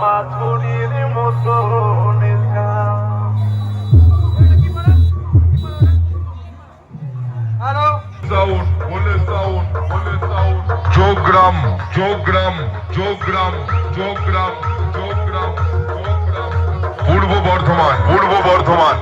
মাধুরীর মতো Purba Bardhaman Purba Bardhaman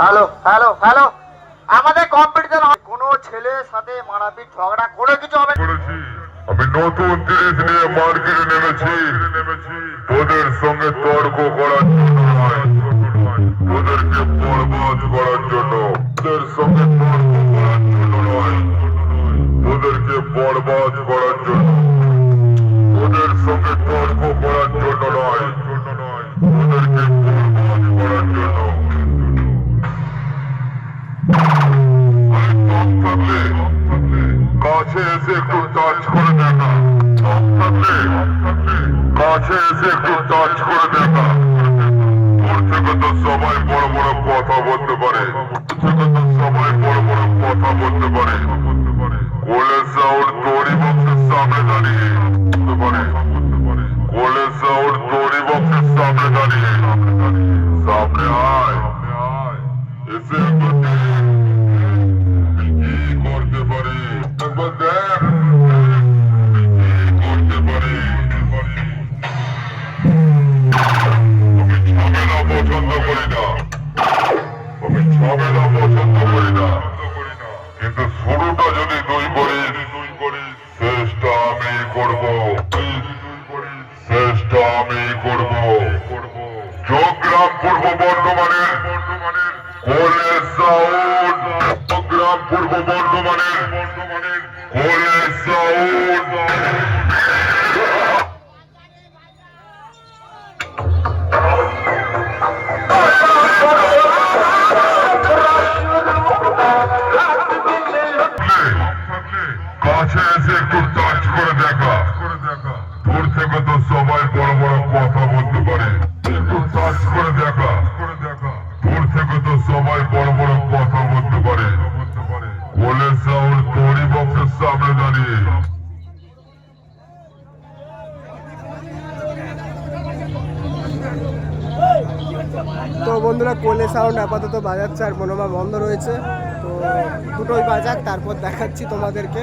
Hello hello hello. আমাদের competition কোনো ছেলের সাথে মারাপিট, ঝগড়া করে কিছু হবে আমি নতুন জিনিস নিয়ে মার্কেটে নেমেছি। তোদের সঙ্গে তর্ক করার জন্য নয়। তোদেরকে বরবাদ করার জন্য। তোদের সঙ্গে তর্ক কাছে এসে একটু টাচ করে দম কাছে এসে একটু টাচ করে তো সবাই বড় বড় কথা বলতে পারে সবাই বড় বড় কথা বলতে পারে। কোলে সাউর তোরি বক্সের সামনে দাঁড়িয়ে পারে। করি না আমি ঝামেলা পছন্দ করি না। কিন্তু শুরুটা যদি তুই করিস, শেষটা আমি করব। শেষটা আমি করব। যোগগ্রাম পূর্ব বর্ধমানের কোলে সাউন্ড। যোগগ্রাম পূর্ব বর্ধমানের কোলে সাউন্ড। তো বন্ধুরা কোলে সাউন্ড আপাতত বাজাচ্ছে আর মনোমা বন্ধ রয়েছে। তো দুটোই বাজাক, তারপর দেখাচ্ছি তোমাদেরকে।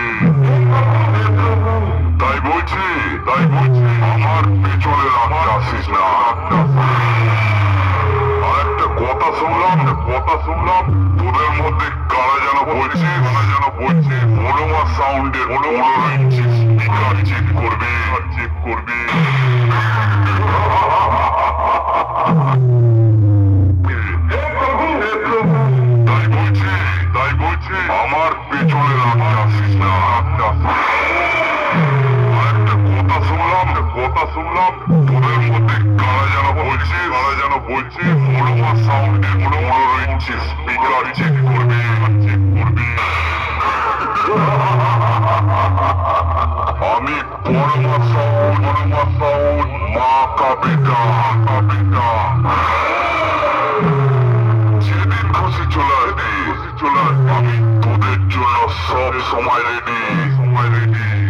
আমার পেছনে আসিস না। আর একটা কথা শুনলাম কথা শুনলাম, তোদের মধ্যে কারা যেন বলছে, কারা যেন বলছে মনোমা সাউন্ডের পনেরো ইঞ্চি স্পিকার চেক করবে চেক করবে। শুনলাম তোদের মধ্যে কারা যেন বলছে, কারা যেন বলছে মনোমা সাউন্ডে পনেরো ইঞ্চি স্পিকার চেক করবে চেক করবে। আমি পরমা সাউন্ড পরমা সাউন্ড মা কাবিতা কাবিতা যেদিন খুশি চলে আসবি চলে আসবি। আমি তোদের জন্য সব সময় রেডি সময় রেডি